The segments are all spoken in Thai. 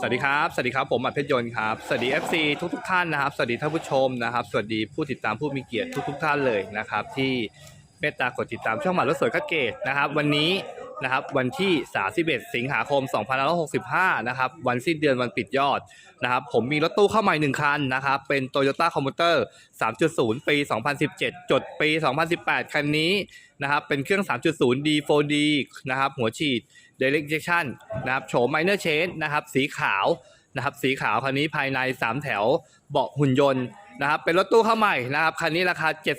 สวัสดีครับ สวัสดีครับ ผมอัดเพชรยนต์ครับ สวัสดี FC ทุกทุกท่านนะครับ สวัสดีท่านผู้ชมนะครับ สวัสดีผู้ติดตามผู้มีเกียรติทุกทุกท่านเลยนะครับ ที่เมตตากดติดตามช่องหมารถสวยคัดเกตนะครับ วันนี้นะครับวันที่ 31 สิงหาคม 2565 นะครับ วันสิ้นเดือนวันปิดยอดนะครับ ผมมีรถตู้เข้ามาอีกหนึ่งคันนะครับ เป็น Toyota Commuter 3.0 ปี 2017 จดปี 2018 คันนี้นะครับ เป็นเครื่อง 3.0 D4D นะครับ หัวฉีด Direct Injection นะครับโฉม Minor Change นะครับสีขาวนะครับสีขาวคันนี้ภายใน 3 แถวเบาะหุ่นยนต์นะครับเป็นรถตู้เข้าใหม่นะครับคันนี้ราคา 7 1 9 0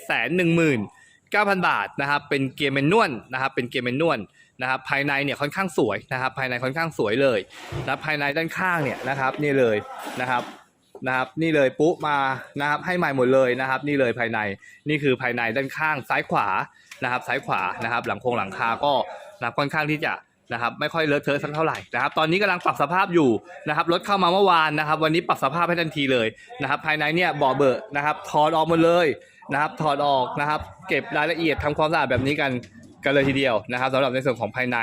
0 0 บาทนะครับเป็นเกียร์แมนนวลนะครับเป็นเกียร์แมนนวลนะครับภายในเนี่ยค่อนข้างสวยนะครับภายในค่อนข้างสวยเลยนะครับภายในด้านข้างเนี่ยนะครับนี่เลยนะครับนะครับนี่เลยปุ๊มานะครับให้ใหม่หมดเลยนะครับ นี่เลยภายในนี่คือภายในด้านข้างซ้ายขวานะครับซ้ายขวานะครับ หลังโครงหลังคาก็นะค่อนข้างที่จะ นะครับไม่ค่อยเลอะเทอะสักเท่าไหร่นะครับตอนนี้กำลังปรับสภาพอยู่นะครับรถเข้ามาเมื่อวานนะครับ วันนี้ปรับสภาพให้ทันทีเลยนะครับ ภายในเนี่ยเบาะเบอะนะครับถอดออกหมดเลยนะครับถอดออกนะครับ เก็บรายละเอียดทำความสะอาดแบบนี้กันกันเลยทีเดียวนะครับสำหรับในส่วนของภายใน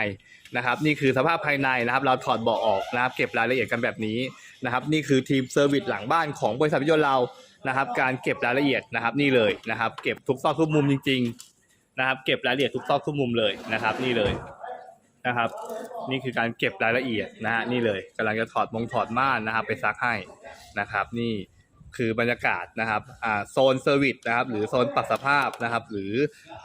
นะครับ นี่คือสภาพภายในนะครับ เราถอดเบาะออกนะครับ เก็บรายละเอียดกันแบบนี้นะครับ นี่คือทีมเซอร์วิสหลังบ้านของบริษัทยนต์เรานะครับ การเก็บรายละเอียดนะครับ นี่เลยนะครับ เก็บทุกซอกทุกมุมจริง ๆ นะครับ เก็บรายละเอียดทุกซอกทุกมุมเลยนะครับ นี่เลย นะครับ นี่คือการเก็บรายละเอียดนะฮะนี่เลยกำลังจะถอดมงถอดม่านนะครับ ไปซักให้นะครับ นี่คือบรรยากาศนะครับอ่าโซนเซอร์วิสนะครับ หรือโซนปรับสภาพนะครับ หรือ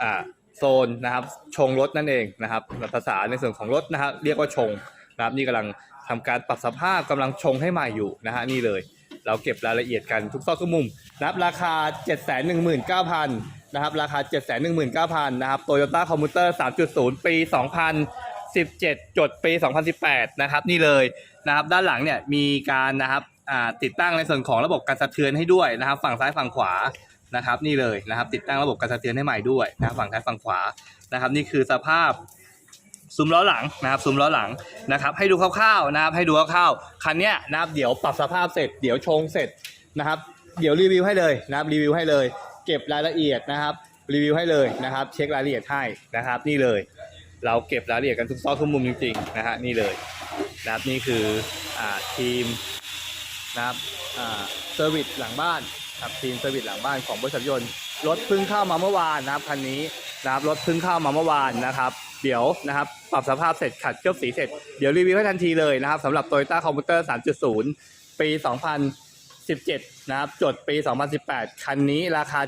อ่าโซนนะครับชงรถนั่นเองนะครับภาษาในส่วนของรถนะครับ เรียกว่าชงนะครับนี่กำลังทำการปรับสภาพกำลังชงให้ใหม่อยู่นะฮะนี่เลย เราเก็บรายละเอียดกันทุกซอกทุกมุมนะครับราคา 719,000นะครับราคา 719,000นะครับโตโยต้าคอมพิวเตอร์3.0 ปี 17 จดปี 2018 นะครับ นี่เลยนะครับ ด้านหลังเนี่ยมีการนะครับติดตั้งในส่วนของระบบการสะเทือนให้ด้วยนะครับ ฝั่งซ้ายฝั่งขวานะครับ นี่เลยนะครับ ติดตั้งระบบการสะเทือนให้ใหม่ด้วยนะครับฝั่งซ้ายฝั่งขวานะครับ นี่คือสภาพซุ้มล้อหลังนะครับซุ้มล้อหลังนะครับ ให้ดูคร่าวๆนะครับให้ดูคร่าวๆคันเนี้ยนะครับเดี๋ยวปรับสภาพเสร็จเดี๋ยวชงเสร็จนะครับ เดี๋ยวรีวิวให้เลยนะครับรีวิวให้เลย เก็บรายละเอียดนะครับรีวิวให้เลยนะครับ เช็ครายละเอียดให้นะครับ นี่เลย เราเก็บรายละเอียดกันทุกซอกทุกมุมจริงๆนะฮะนี่เลยนะครับนี่คืออทีมนะครับเซอร์วิสหลังบ้านครับทีมเซอร์วิสหลังบ้านของบริษัทยนต์รถเพิ่งเข้ามาเมื่อวานนะครับคันนี้นะครับรถเพิ่งเข้ามาเมื่อวานนะครับเดี๋ยวนะครับปรับสภาพเสร็จขัดเคลือบสีเสร็จเดี๋ยวรีวิวให้ทันทีเลยนะครับสำหรับ Toyota Commuter 3.0 ปี 2017 นะครับจดปี 2018 คันนี้ราคา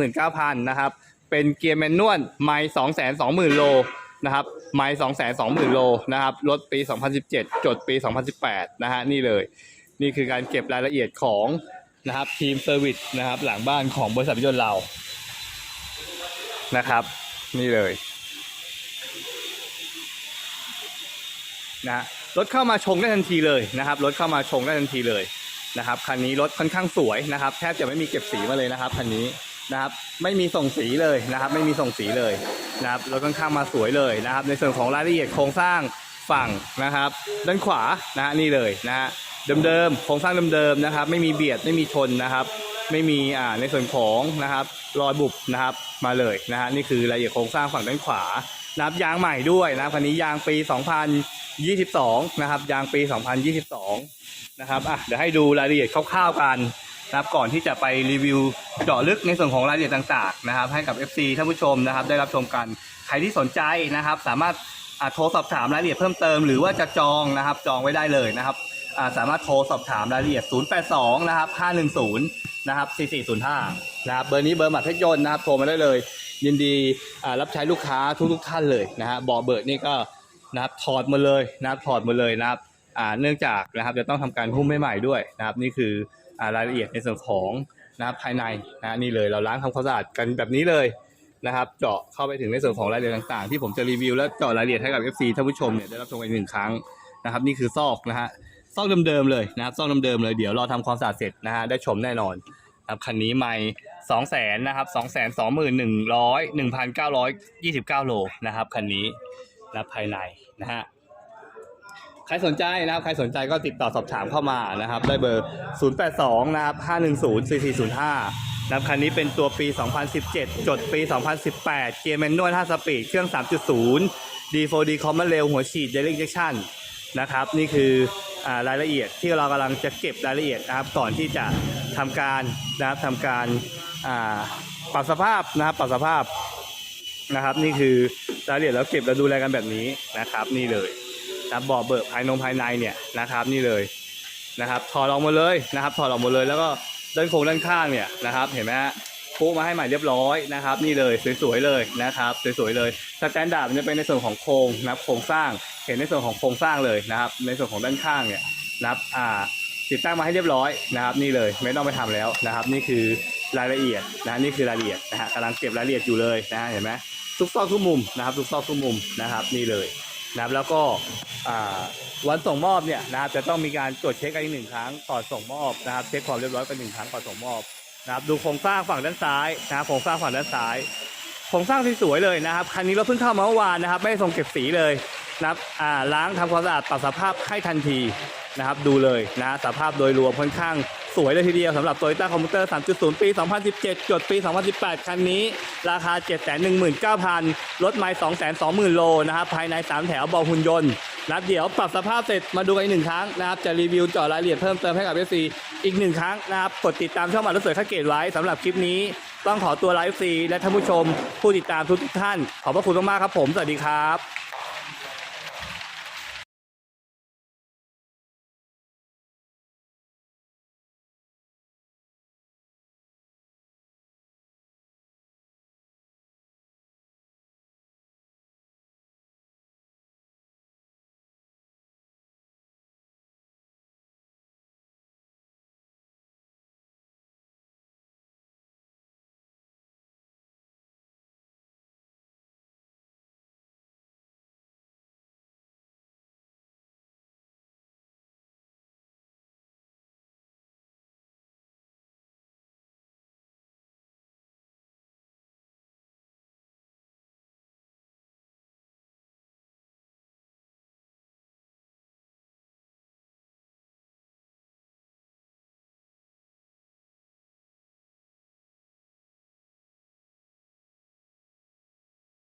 719,000 นะครับ เป็นเกียร์แมนนวลไม่220,000 โล นะครับไม่220,000โลนะครับรถปี 2017 จดปี 2018 นะฮะนี่เลย นี่คือการเก็บรายละเอียดของนะครับทีมเซอร์วิสนะครับหลังบ้านของบริษัทยนต์เรานะครับ นี่เลยนะรถเข้ามาชงได้ทันทีเลยนะครับรถเข้ามาชงได้ทันทีเลยนะครับคันนี้รถค่อนข้างสวยนะครับ แทบจะไม่มีเก็บสีมาเลยนะครับคันนี้ นะครับ ไม่มีส่งสีเลยนะครับ ไม่มีส่งสีเลยนะครับรถค่อนข้างมาสวยเลยนะครับ ในส่วนของรายละเอียดโครงสร้างฝั่งนะครับ ด้านขวานะฮะนี่เลยนะฮะเดิมๆโครงสร้างเดิมๆนะครับ ไม่มีเบียดไม่มีชนนะครับ ไม่มีอ่าในส่วนของนะครับรอยบุบนะครับมาเลยนะฮะนี่คือรายละเอียดโครงสร้างฝั่งด้านขวานะครับยางใหม่ด้วยนะครับคันนี้ยางปี 2022 นะครับ ยางปี 2022 นะครับอะเดี๋ยวให้ดูรายละเอียดคร่าวๆกัน นะครับก่อนที่จะไปรีวิวเจาะลึกในส่วนของรายละเอียดต่างๆนะครับ ให้กับ FC ท่านผู้ชมนะครับ ได้รับชมกันใครที่สนใจนะครับ สามารถโทรสอบถามรายละเอียดเพิ่มเติมหรือว่าจะจองนะครับ จองไว้ได้เลยนะครับสามารถโทรสอบถามรายละเอียด 082 นะครับ 510 นะครับ 4405 นะครับ เบอร์นี้เบอร์หมัดเพชรยนต์นะครับ โทรมาได้เลย ยินดีรับใช้ลูกค้าทุกๆท่านเลยนะฮะเบาเบิร์ดนี่ก็นะครับถอดหมาเลยนะครับถอดหมาเลยนะครับเนื่องจากนะครับจะต้องทำการหุ้มใหม่ด้วยนะครับ นี่คือ รายละเอียดในส่วนของนะครับภายในนะนี่เลยเราล้างทำความสะอาดกันแบบนี้เลยนะครับ เจาะเข้าไปถึงในส่วนของรายละเอียดต่างๆ ที่ผมจะรีวิวและเจาะรายละเอียดให้กับ FC ท่านผู้ชมเนี่ยได้รับชมกันอีกหนึ่งครั้งนะครับ นี่คือซอกนะฮะซอกเดิมๆเลยนะครับซอกเดิมๆเลยเดี๋ยวรอทำความสะอาดเสร็จนะฮะได้ชมแน่นอนครับคันนี้ไม่สองแสนนะครับสองแสนสองหมื่นหนึ่งร้อยหนึ่งพันเก้าร้อยยี่สิบเก้าโลนะครับคันนี้นะภายในนะฮะ รสนใจนะครับใครสนใจก็ติดต่อสอบถามเข้ามานะครับ ได้เบอร์ 082 นะครับ 510 4405นะครับคันนี้เป็นตัวปี 2017 จดปี 2018 เกียร์แมนนวล 5 สปีด เครื่อง 3.0 D4D Common Rail หัวฉีด Direct Injection นะครับ นี่คืออรายละเอียดที่เรากำลังจะเก็บรายละเอียดนะครับ ก่อนที่จะทำการนะครับทำการปรับสภาพนะครับปรับสภาพนะครับ นี่คือรายละเอียดแล้วเก็บแล้วดูแลกันแบบนี้นะครับ นี่เลย นะครับบ่อเบิกภายในภายในเนี่ยนะครับนี่เลยนะครับถอดออกหมดเลยนะครับถอดออกหมดเลยแล้วก็ด้านโครงด้านข้างเนี่ยนะครับเห็นไหมฮะปูมาให้ใหม่เรียบร้อยนะครับ นี่เลยสวยๆเลยนะครับสวยๆเลยสแตนดาร์ดมันจะเป็นในส่วนของโครงนะครับโครงสร้างเห็นในส่วนของโครงสร้างเลยนะครับ ในส่วนของด้านข้างเนี่ยนะครับอ่าติดตั้งมาให้เรียบร้อยนะครับ นี่เลยไม่ต้องไปทำแล้วนะครับ นี่คือรายละเอียดนะนี่คือรายละเอียดนะฮะกำลังเก็บรายละเอียดอยู่เลยนะฮะเห็นไหมทุกซอกทุกมุมนะครับทุกซอกทุกมุมนะครับ นี่เลย นะครับแล้วก็วันส่งมอบเนี่ยนะครับจะต้องมีการตรวจเช็คกันอีกหนึ่งครั้งก่อนส่งมอบนะครับเช็คความเรียบร้อยกันหนึ่งครั้งก่อนส่งมอบนะครับดูโครงสร้างฝั่งด้านซ้ายนะครับโครงสร้างฝั่งด้านซ้ายโครงสร้างที่สวยเลยนะครับคันนี้เราเพิ่งเข้ามาเมื่อวานนะครับ ไม่ได้ส่งเก็บสีเลยนะครับล้างทำความสะอาดปรับสภาพให้ทันที นะครับดูเลยนะสภาพโดยรวมค่อนข้างสวยเลยทีเดียวสำหรับ Toyota Commuter 3.0 ปี 2017 จดปี 2018 คันนี้ ราคา 719,000 รถไม้220,000 โลนะครับ ภายใน 3 แถวบาหุ่นยนต์นับเดี๋ยวปรับสภาพเสร็จมาดูกันอีกหนึ่งครั้งนะครับ จะรีวิวเจาะรายละเอียดเพิ่มเติมให้กับ FC อีกหนึ่งครั้งนะครับ กดติดตามช่องหมันรถสวยข้าเกตไว้สำหรับคลิปนี้ ต้องขอตัวไลฟ์ซีและท่านผู้ชม ผู้ติดตามทุกท่าน ขอบพระคุณมากๆครับผม สวัสดีครับ